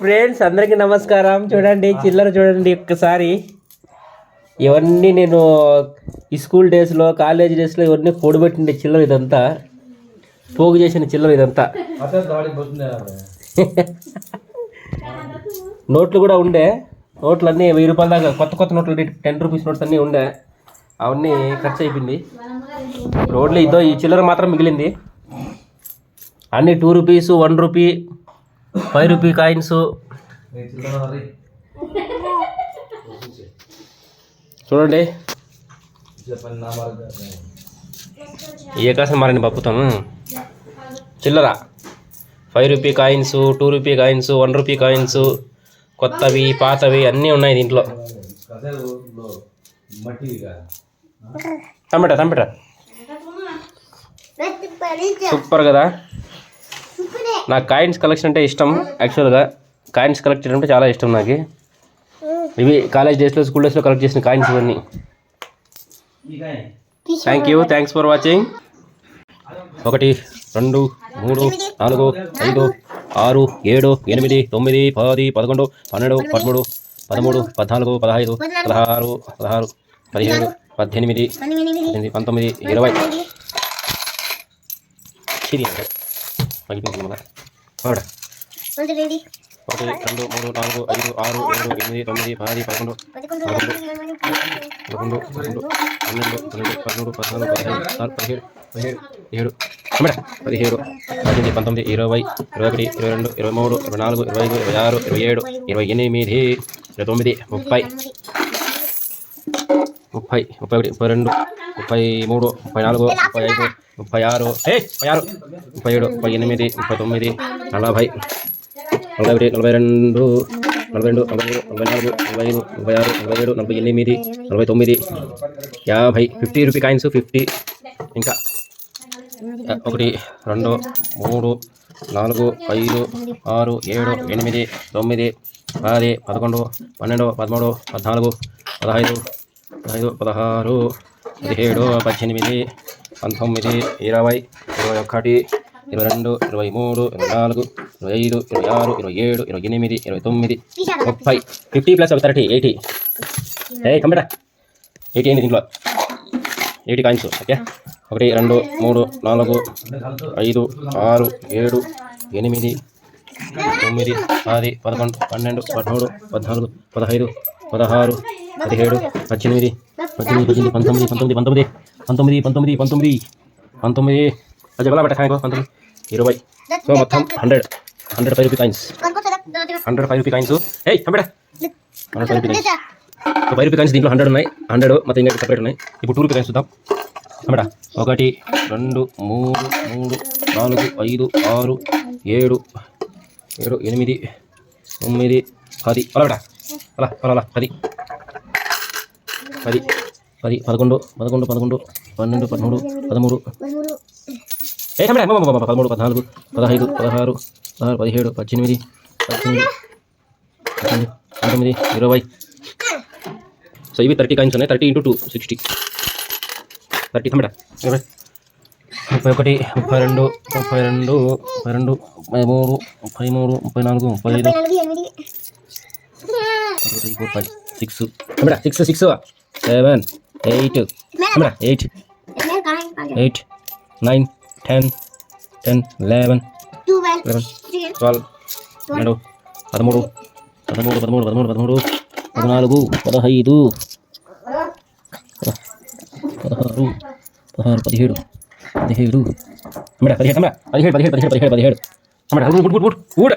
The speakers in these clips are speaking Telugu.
ఫ్రెండ్స్ అందరికీ నమస్కారం. చూడండి చిల్లర చూడండి ఒక్కసారి. ఇవన్నీ నేను ఈ స్కూల్ డేస్లో కాలేజ్ డేస్లో ఇవన్నీ కూడబెట్టిండే చిల్లర ఇదంతా. పోగు చేసిన చిల్లర ఇదంతా. నోట్లు కూడా ఉండే. నోట్లు అన్నీ వెయ్యి రూపాయల దాకా కొత్త కొత్త నోట్లు టెన్ రూపీస్ నోట్స్ అన్నీ ఉండే. అవన్నీ ఖర్చు అయిపోయింది. రోడ్లు ఇదో ఈ చిల్లర మాత్రం మిగిలింది. అన్ని two rupees one rupee five rupee coins. చూడండి. ఏ కాసం మారని పప్పుతాను చిల్లర. Five rupee coins two rupee coins one rupee coins కొత్తవి పాతవి అన్నీ ఉన్నాయి దీంట్లో. టమాటా టమాటా సూపర్ కదా? నాకు కాయిన్స్ కలెక్షన్ అంటే ఇష్టం యాక్చువల్గా కాయిన్స్ కలెక్ట్ చేయడం అంటే చాలా ఇష్టం నాకు. ఇవి కాలేజ్ డేస్లో స్కూల్ డేస్లో కలెక్ట్ చేసిన కాయిన్స్ ఇవన్నీ. Thank you thanks for watching ఒకటి రెండు మూడు నాలుగు ఐదు ఆరు ఏడు ఎనిమిది తొమ్మిది పది పదకొండు పన్నెండు పదమూడు పదమూడు పద్నాలుగు పదహైదు పదహారు పదహారు పదిహేడు పద్దెనిమిది పంతొమ్మిది ఇరవై. ఆవిడ. ఒకటి రెండు మూడు నాలుగు ఐదు ఆరు ఏడు ఎనిమిది తొమ్మిది పది పదకొండు పదకొండు పదకొండు పన్నెండు పన్నెండు పదమూడు పద్నాలుగు పదిహేను పదిహేడు పదిహేడు ఏడు పదిహేడు పద్దెనిమిది పంతొమ్మిది ఇరవై ఇరవై ఒకటి ఇరవై రెండు ఇరవై మూడు ఇరవై నాలుగు ఇరవై ఐదు ఇరవై ఆరు ఇరవై ఏడు ఇరవై ఎనిమిది ఇరవై తొమ్మిది ముప్పై. ముప్పై ముప్పై ఒకటి ముప్పై రెండు ముప్పై మూడు ముప్పై నాలుగు ముప్పై ఐదు ముప్పై ఆరు ముప్పై ఆరు ముప్పై ఏడు ముప్పై ఎనిమిది ముప్పై తొమ్మిది నలభై నలభై ఒకటి నలభై రెండు నలభై రెండు నలభై మూడు నలభై నాలుగు నలభై ఐదు నలభై ఆరు నలభై ఏడు నలభై ఎనిమిది నలభై తొమ్మిది యాభై ఫిఫ్టీ రూపీ కాయిన్స్ ఫిఫ్టీ ఇంకా ఒకటి రెండు మూడు నాలుగు ఐదు ఆరు ఏడు ఎనిమిది తొమ్మిది పది పదకొండు పన్నెండు పదమూడు పద్నాలుగు పదహైదు ఐదు పదహారు పదిహేడు పద్దెనిమిది పంతొమ్మిది ఇరవై ఇరవై ఒకటి ఇరవై రెండు ఇరవై మూడు ఇరవై నాలుగు ఇరవై ఐదు ఇరవై ఆరు ఇరవై ఏడు ఇరవై ఎనిమిది ఇరవై తొమ్మిది ముప్పై. ఫిఫ్టీ ప్లస్ ఒక థర్టీ ఎయిటీ. ఏ కంప్యూటర్ ఎయిటీ అయింది దీంట్లో. Eighty coins okay. ఒకటి రెండు మూడు నాలుగు ఐదు ఆరు ఏడు ఎనిమిది తొమ్మిది పది పదకొండు పన్నెండు పదమూడు పద్నాలుగు పదహైదు పదహారు పదిహేడు పద్దెనిమిది పద్దెనిమిది పద్దెనిమిది పంతొమ్మిది పంతొమ్మిది పంతొమ్మిది పంతొమ్మిది పంతొమ్మిది పంతొమ్మిది పంతొమ్మిది. అది ఎలా పెట్టా పంతొమ్మిది. ఇరవై. సో మొత్తం hundred. Hundred five rupee coins. Hundred five rupee coins. ఏయ్ కంపెడా hundred five rupee coins. So five rupee coins దీంట్లో హండ్రెడ్ ఉన్నాయి. హండ్రెడ్ మొత్తం ఇంకా సపరేట్ ఉన్నాయి. ఇప్పుడు టూ రూపీ కాయిన్స్ చూద్దాం. అమ్మడా ఒకటి రెండు మూడు మూడు నాలుగు ఐదు ఆరు ఏడు ఏడు ఎనిమిది తొమ్మిది పది అలా బేటా అలా అలా అలా పది పది పది పదకొండు పదకొండు పదకొండు పన్నెండు పదమూడు పదమూడు ఏ తమ్ముడా, పదమూడు పద్నాలుగు పదహైదు పదహారు పదహారు పదిహేడు పద్దెనిమిది పద్దెనిమిది పంతొమ్మిది ఇరవై సో ఇవి థర్టీ కాయిన్స్ ఉన్నాయి thirty into two sixty thirty తమ్ముడా ఇరవై ముప్పై ఒకటి ముప్పై రెండు ముప్పై రెండు ముప్పై రెండు ముప్పై మూడు ముప్పై మూడు ముప్పై నాలుగు ముప్పై ఐదు three four five six six six seven eight eight eight nine ten ten eleven eleven twelve పన్నెండు పదమూడు పదమూడు పదమూడు పదమూడు పదమూడు పద్నాలుగు పదహైదు పదహారు పదహారు పదిహేడు పదిహేడు అమ్మడా పదిహేడు అమ్మడా పదిహేడు పదిహేడు పదిహేడు పదిహేడు పదిహేడు అమ్మడా ఊడు ఊడు ఊడు ఊడు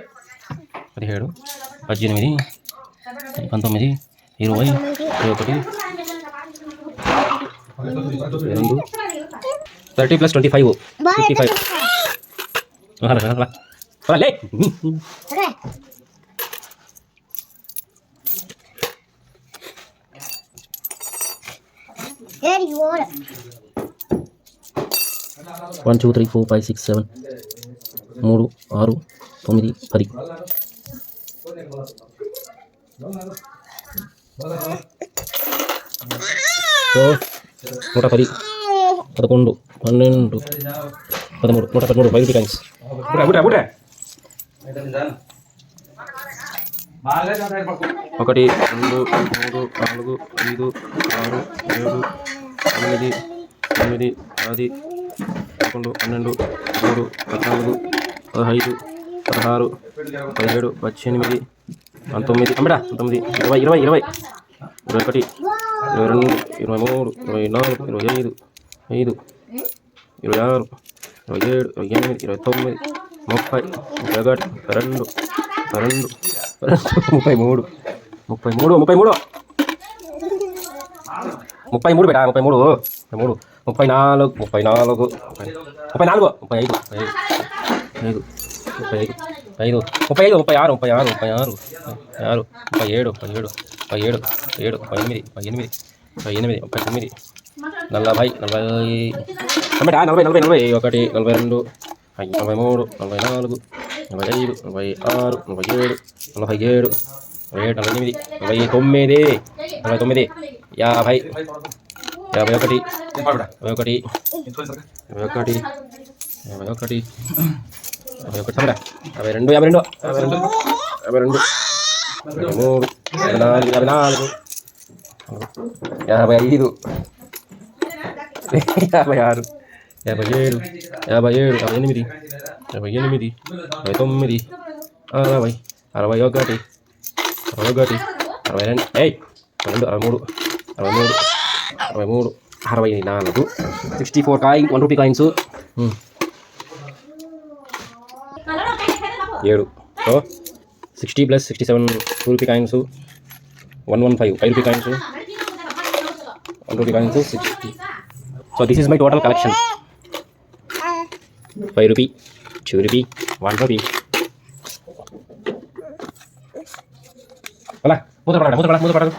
పదిహేడు పద్దెనిమిది పంతొమ్మిది ఇరవై ఇరవై ఒకటి రెండు thirty plus twenty five fifty five లే one two three four five six seven మూడు ఆరు తొమ్మిది పది. నూట పది పదకొండు పన్నెండు పదమూడు నూట పదమూడు ఫైవ్ కాయిన్స్ ఒకటి రెండు మూడు నాలుగు ఐదు ఆరు ఏడు ఎనిమిది తొమ్మిది పది పదకొండు పన్నెండు మూడు పద్నాలుగు పదహైదు పదహారు పదిహేడు పద్దెనిమిది పంతొమ్మిది అమ్మడా పంతొమ్మిది ఇరవై ఇరవై ఇరవై. ఇరవై ఒకటి ఇరవై రెండు ఇరవై మూడు ఇరవై నాలుగు ఇరవై ఐదు ఐదు ఇరవై ఆరు ఇరవై ఏడు ఇరవై ఎనిమిది ఇరవై తొమ్మిది ముప్పై ముప్పై ఒకటి రెండు రెండు ముప్పై మూడు ముప్పై మూడు ముప్పై మూడు ముప్పై మూడు బేటా ముప్పై మూడు ముప్పై మూడు ముప్పై నాలుగు ముప్పై నాలుగు ముప్పై నాలుగు ముప్పై ఐదు ముప్పై ఐదు ముప్పై ఐదు ఐదు ముప్పై ఐదు ముప్పై ఆరు ముప్పై ఆరు ముప్పై ఆరు ముప్పై ఆరు ముప్పై ఏడు ముప్పై ఏడు ముప్పై ఏడు ముప్పై ఏడు ముప్పై ఎనిమిది ముప్పై ఎనిమిది ముప్పై ఎనిమిది ముప్పై తొమ్మిది నలభై నలభై నలభై నలభై నలభై నలభై ఒకటి నలభై రెండు నలభై మూడు నలభై నాలుగు నలభై ఐదు నలభై ఆరు నలభై ఏడు నలభై ఏడు నలభై ఏడు నలభై ఎనిమిది నలభై తొమ్మిది నలభై తొమ్మిది యాభై యాభై ఒకటి యాభై ఒకటి యాభై ఒకటి యాభై ఒకటి యాభై ఒకటి తమ్ముడా యాభై రెండు యాభై రెండు యాభై రెండు యాభై రెండు యాభై మూడు యాభై నాలుగు యాభై నాలుగు యాభై ఐదు యాభై ఆరు యాభై ఏడు యాభై ఏడు యాభై ఎనిమిది యాభై ఎనిమిది యాభై తొమ్మిది అరవై అరవై ఒకటి అరవై ఒకటి అరవై రెండు ఏయ్ రెండు అరవై మూడు అరవై మూడు అరవై మూడు అరవై నాలుగు. Sixty four coin one rupee coins. ఏడు. So sixty plus sixty seven two rupee coins. One one five five rupee coins. One rupee coins sixty so this is my total collection. Five rupee two rupee one rupee. అలా మూత పడరా మూత పడ మూత పడదు